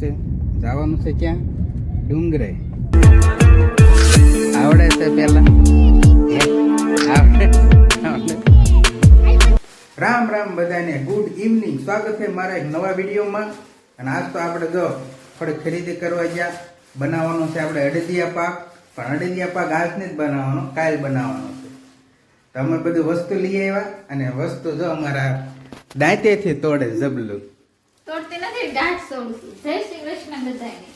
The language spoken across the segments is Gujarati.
છે? જવાનું છે ક્યાં? ડુંગરે. આવડે છે પેલા? રામ રામ બધાને ગુડ ઇવનિંગ. સ્વાગત છે મારા એક નવા વિડીયોમાં. અને આજ તો આપણે જો થોડી ખરીદી કરવા ગયા. બનાવવાનો છે આપણે અડદિયા પાક. પણ અડદિયા પાક આજ નહીં જ બનાવવાનો, કાલ બનાવવાનો છે. તો અમે બધી વસ્તુ લઈ આવ્યા. અને વસ્તુ જો અમારા દાંતેથી તોડે જબલું તોડતી નથી ગાંઠ સોડું જય શ્રી કૃષ્ણ બધાને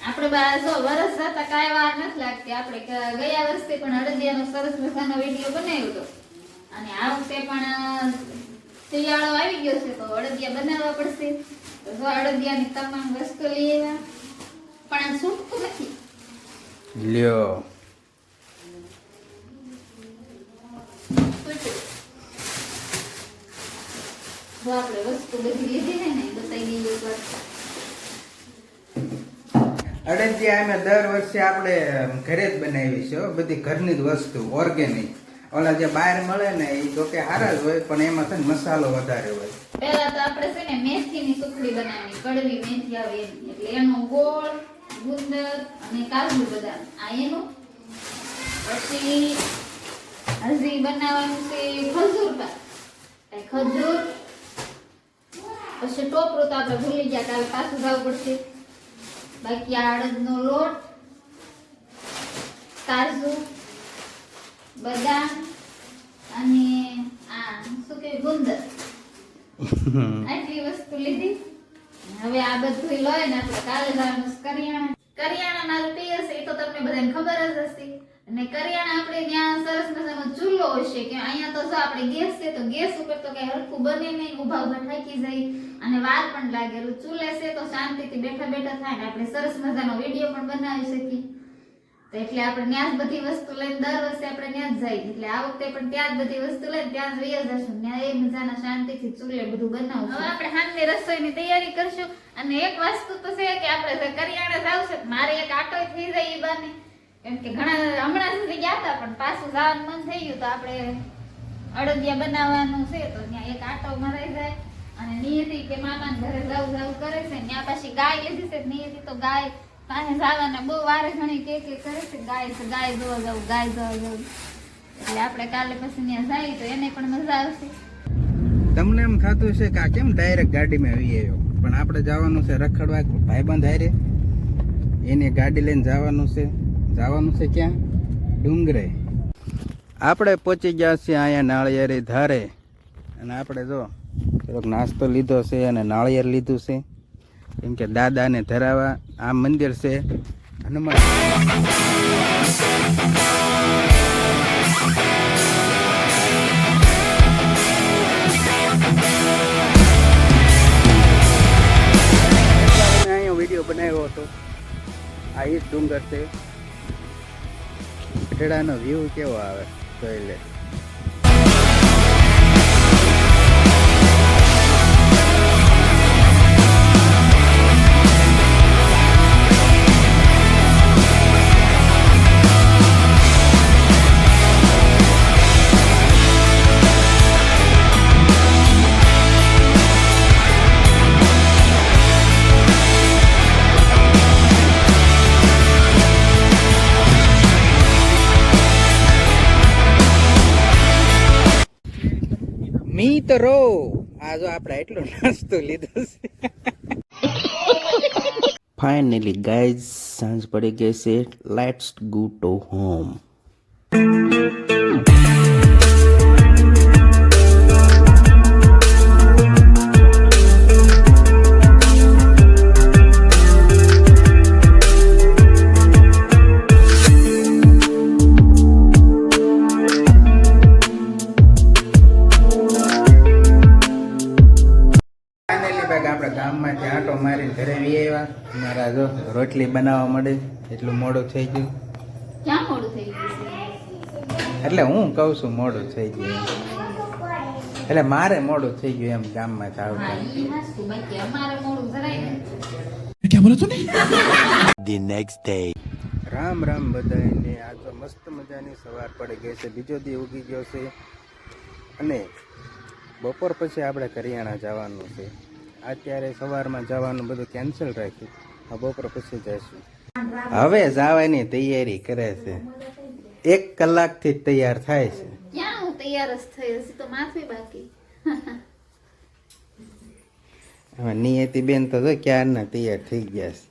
આપણે જો વરસ જતા કાંઈ વાર નથી લાગતી. આપણે ગયા વર્ષે પણ અડદિયાનો સરસ મજાનો વીડિયો બનાવ્યો હતો. અને આ વખતે પણ શિયાળો આવી ગયો છે તો અડદિયા બનાવવા પડશે. તો જો અડદિયાની તમામ વસ્તુ લઈ આવ્યા. પણ છૂટતું નથી. લ્યો. જો આપણે વસ્તુ બધી લીધી છે ને બતાવી દઈએ એકવાર. અડદિયા અમે દર વર્ષે આપણે ઘરે જ બનાવી છે બધી ઘરની જ વસ્તુ ઓર્ગેનિક ઓલા જે બહાર મળે ને એ તો કે સારા જ હોય પણ એમાં છે ને મસાલો વધારે હોય. પહેલા તો આપણે છે ને મેથીની સુખડી બનાવવાની કડવી મેથી આવે એટલે એનો ગોળ ગુંદર અને કાજુ બદામ આ એનું. પછી હજી બનાવવાનું છે ખજૂર પાક. ખજૂર પછી ટોપરું તો આપણે ભૂલી ગયા કાલે પાછું જવું પડશે. બાકી આ અડદનો લોટ, કાજુ, બદામ અને આ શું કે ગુંદર. આટલી વસ્તુ લીધી. હવે આ બધું લઈને આપણે કાલે જવાનું કરિયાણા કરિયાણા મારું પિયર છે, એ તો તમને બધાને ખબર જ હશે. અને કરિયાણા આપણે ત્યાં સરસ મજાનો ચૂલો હશે કે અહીંયા તો જો આપણે ગેસ છે તો ગેસ ઉપર તો કઈ હરખું બને નહીં, ઊભા ઊભા થાકી જાય. અને વાર પણ લાગેલું ચૂલે છે તો શાંતિથી બેઠા બેઠા થાય ને આપણે સરસ મજાનો વીડિયો પણ બનાવી શકીએ. તો એટલે આપણે ત્યાં જ બધી વસ્તુ લઈને દર વર્ષે આપણે ત્યાં જ જઈએ એટલે આ વખતે પણ ત્યાં જ બધી વસ્તુ લઈને ત્યાં જ વહી જશું. ત્યાં એ મજાના શાંતિથી ચૂલે બધું બનાવશું હવે આપણે હાથની રસોઈની તૈયારી કરશું. અને એક વસ્તુ તો છે કે આપણે કરિયાણા જાવ છે મારે એક આટો થઈ જાય એ બાને. કેમ કે ઘણા હમણાં સુધી ગયા હતા, પણ પાછું જવાનું મન થઈ ગયું તો આપણે અડદિયા બનાવવાનું છે, તો ત્યાં એક આટો મરાઈ જાય અને નિયતિ કે મામાને ઘરે જવું જવું કરે છે, ત્યાં પાછી ગાય લીધી છે, નિયતિ તો ગાય પાસે જવાના બહુ વારે ઘણી કે કે કરે છે, ગાય છે ગાય જોવા જવું ગાય જોવા જવું એટલે આપણે કાલે પછી ત્યાં જાય તો એને પણ મજા આવશે. તમને એમ થતું છે કે આ કેમ ડાયરેક્ટ ગાડીમાં આવી આવ્યો? પણ આપણે જવાનું છે રખડવા, ભાઈબંધ હારે. એને ગાડી લઈને જવાનું છે. જવાનું છે ક્યાં? ડુંગરે. આપણે પહોંચી ગયા છીએ અહીંયા નાળિયેરી ધારે. અને આપણે જો, થોડોક નાસ્તો લીધો છે અને નાળિયેર લીધું છે. કેમ કે દાદાને ધરાવવા આ મંદિર છે હનુમાન. વીડિયો બનાવ્યો હતો. આ એ ડુંગર છે. ગઢડાનો વ્યૂ કેવો આવે? જોઈ લે. મિત્રો આ જો આપણે એટલો નાસ્તો લીધો છે. ફાઇનલી ગાઈઝ સાંજ પડી ગઈ છે. લેટ્સ ગો ટુ હોમ આપણે ગામમાં ગામમાંથી આંટો મારીને ઘરે આવી આવ્યા મારા જો રોટલી બનાવવા મળે એટલું મોડું થઈ ગયું. ક્યાં મોડું થઈ ગયું એટલે હું કહું છું મોડું થઈ ગયું. એટલે મારે મોડું થઈ ગયું એમ ગામમાં આવતા The next day. Ram Ram બધાને આ તો મસ્ત મજાની સવાર પડી ગઈ છે. બીજો દી ઉગી ગયો છે. અને બપોર પછી આપણે કરિયાણા જવાનું છે. અત્યારે સવારમાં જવાનું બધું કેન્સલ રાખ્યું. આ બપોર પછી જઈશું. હવે જવાની તૈયારી કરે છે. એક કલાકથી તૈયાર થાય છે. ક્યાં હું તૈયાર જ થઈ હશે? તો માથું બાકી. હવે નિયતિ બેન તો જો ક્યારના તૈયાર થઈ ગયા છે.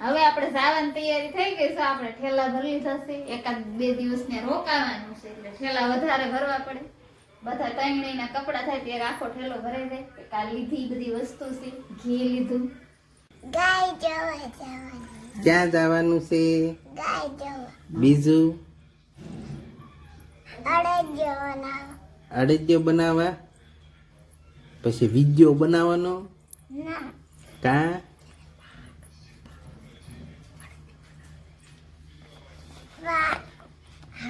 હવે આપણે જવાની તૈયારી થઈ ગઈ છે. આપણે ઠેલા ભરી થશે એકાદ બે દિવસ ને રોકાવાનું છે એટલે ઠેલા વધારે ભરવા પડે. બધા તૈણીના કપડા થાય ત્યારે આખો ઠેલો ભરાઈ જાય. કાલ લીધી બધી વસ્તુ છે ઘી લીધું. ક્યાં જવાનું છે? બીજું? અડદિયો બનાવવા. પછી વિડિયો બનાવવાનો? કા?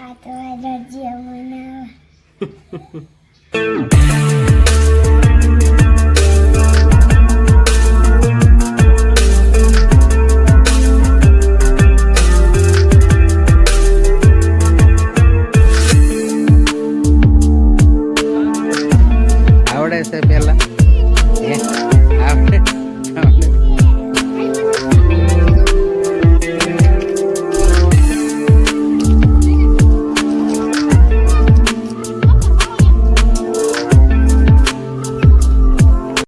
આવડે છે Música